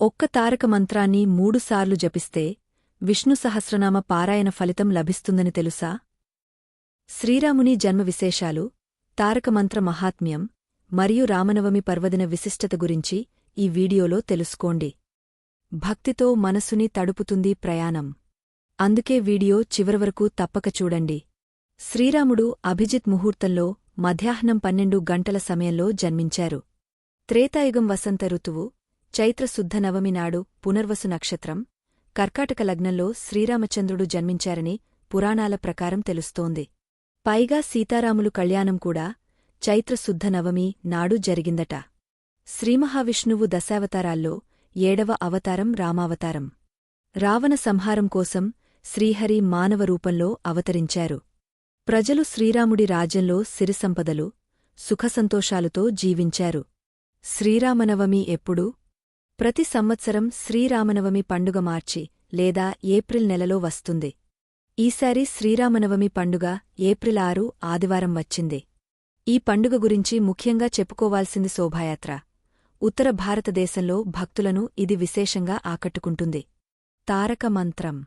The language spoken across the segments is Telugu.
ఒక్క తారక మంత్రాన్ని మూడుసార్లు జపిస్తే విష్ణు సహస్రనామ పారాయణ ఫలితం లభిస్తుందని తెలుసా? శ్రీరాముని జన్మ విశేషాలు తారకమంత్ర మహాత్మ్యం మరియు రామనవమి పర్వదిన విశిష్టత గురించి ఈ వీడియోలో తెలుసుకోండి. భక్తితో మనసుని తడుపుతుంది ప్రయాణం. అందుకే వీడియో చివరివరకు తప్పక చూడండి. శ్రీరాముడు అభిజిత్ ముహూర్తంలో మధ్యాహ్నం పన్నెండు గంటల సమయంలో జన్మించారు. త్రేతాయుగం వసంత ఋతువు చైత్రశుద్ధ నవమి నాడు పునర్వసు నక్షత్రం కర్కాటక లగ్నంలో శ్రీరామచంద్రుడు జన్మించారని పురాణాల ప్రకారం తెలుస్తోంది. పైగా సీతారాములు కళ్యాణం కూడా చైత్రశుద్ధ నవమి నాడు జరిగిందట. శ్రీమహావిష్ణువు దశావతారాల్లో ఏడవ అవతారం రామావతారం. రావణ సంహారం కోసం శ్రీహరి మానవ రూపంలో అవతరించారు. ప్రజలు శ్రీరాముడి రాజ్యంలో సిరిసంపదలు సుఖసంతోషాలతో జీవించారు. శ్రీరామనవమి ఎప్పుడు ప్రతి సంవత్సరం శ్రీరామనవమి పండుగ మార్చి లేదా ఏప్రిల్ నెలలో వస్తుంది. ఈసారి శ్రీరామనవమి పండుగ ఏప్రిల్ ఆరు ఆదివారం వచ్చింది. ఈ పండుగ గురించి ముఖ్యంగా చెప్పుకోవాల్సింది శోభాయాత్ర. ఉత్తర భారతదేశంలో భక్తులను ఇది విశేషంగా ఆకట్టుకుంటుంది. తారక మంత్రం.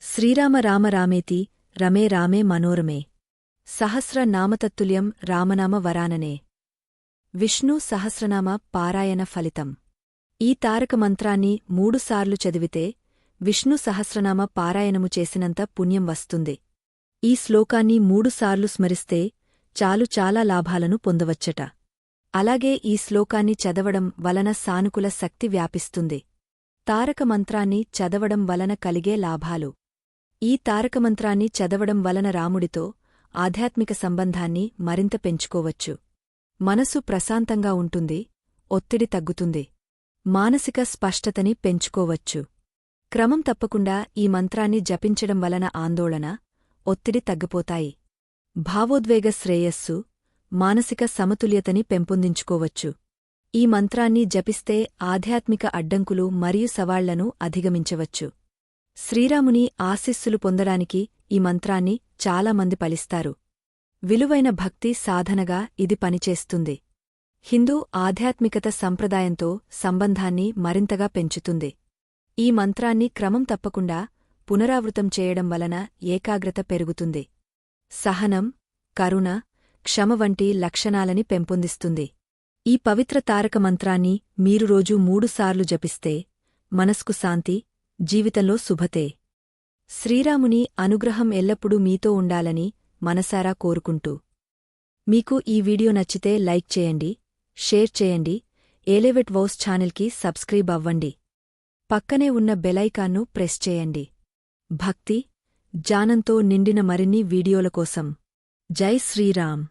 శ్రీరామ రామ రామేతి రమే రామే మనోరమే. సహస్ర నామతత్తుల్యం రామనామ వరాననే. విష్ణు సహస్రనామ పారాయణ ఫలితం. ఈ తారక మంత్రాన్ని మూడుసార్లు చదివితే విష్ణు సహస్రనామ పారాయణము చేసినంత పుణ్యం వస్తుంది. ఈ శ్లోకాన్ని మూడుసార్లు స్మరిస్తే చాలు చాలా లాభాలను పొందవచ్చట. అలాగే ఈ శ్లోకాన్ని చదవడం వలన సానుకూల శక్తి వ్యాపిస్తుంది. తారక మంత్రాన్ని చదవడం వలన కలిగే లాభాలు. ఈ తారకమంత్రాన్ని చదవడం వలన రాముడితో ఆధ్యాత్మిక సంబంధాన్ని మరింత పెంచుకోవచ్చు. మనసు ప్రశాంతంగా ఉంటుంది ఒత్తిడి తగ్గుతుంది. మానసిక స్పష్టతని పెంచుకోవచ్చు. క్రమం తప్పకుండా ఈ మంత్రాన్ని జపించడం వలన ఆందోళన ఒత్తిడి తగ్గిపోతాయి. భావోద్వేగ శ్రేయస్సు మానసిక సమతుల్యతని పెంపొందించుకోవచ్చు. ఈ మంత్రాన్ని జపిస్తే ఆధ్యాత్మిక అడ్డంకులు మరియు సవాళ్ళను అధిగమించవచ్చు. శ్రీరాముని ఆశిస్సులు పొందడానికి ఈ మంత్రాన్ని చాలామంది పలిస్తారు విలువైన భక్తి సాధనగా ఇది పనిచేస్తుంది. హిందూ ఆధ్యాత్మికత సంప్రదాయంతో సంబంధాన్ని మరింతగా పెంచుతుంది. ఈ మంత్రాన్ని క్రమం తప్పకుండా పునరావృతం చేయడం వలన ఏకాగ్రత పెరుగుతుంది. సహనం కరుణ క్షమ వంటి లక్షణాలని పెంపొందిస్తుంది. ఈ పవిత్ర తారక మంత్రాన్ని మీరు రోజూ మూడుసార్లు జపిస్తే మనస్కు శాంతి జీవితంలో శుభతే. శ్రీరాముని అనుగ్రహం ఎల్లప్పుడూ మీతో ఉండాలని మనసారా కోరుకుంటూ. మీకు ఈ వీడియో నచ్చితే లైక్ చేయండి షేర్ చేయండి. ఏలెవెట్ వౌస్ ఛానల్కి సబ్స్క్రైబ్ అవ్వండి. పక్కనే ఉన్న బెలైకాన్ను ప్రెస్ చేయండి. భక్తి జానంతో నిండిన మరిన్ని వీడియోల కోసం. జై శ్రీరామ్.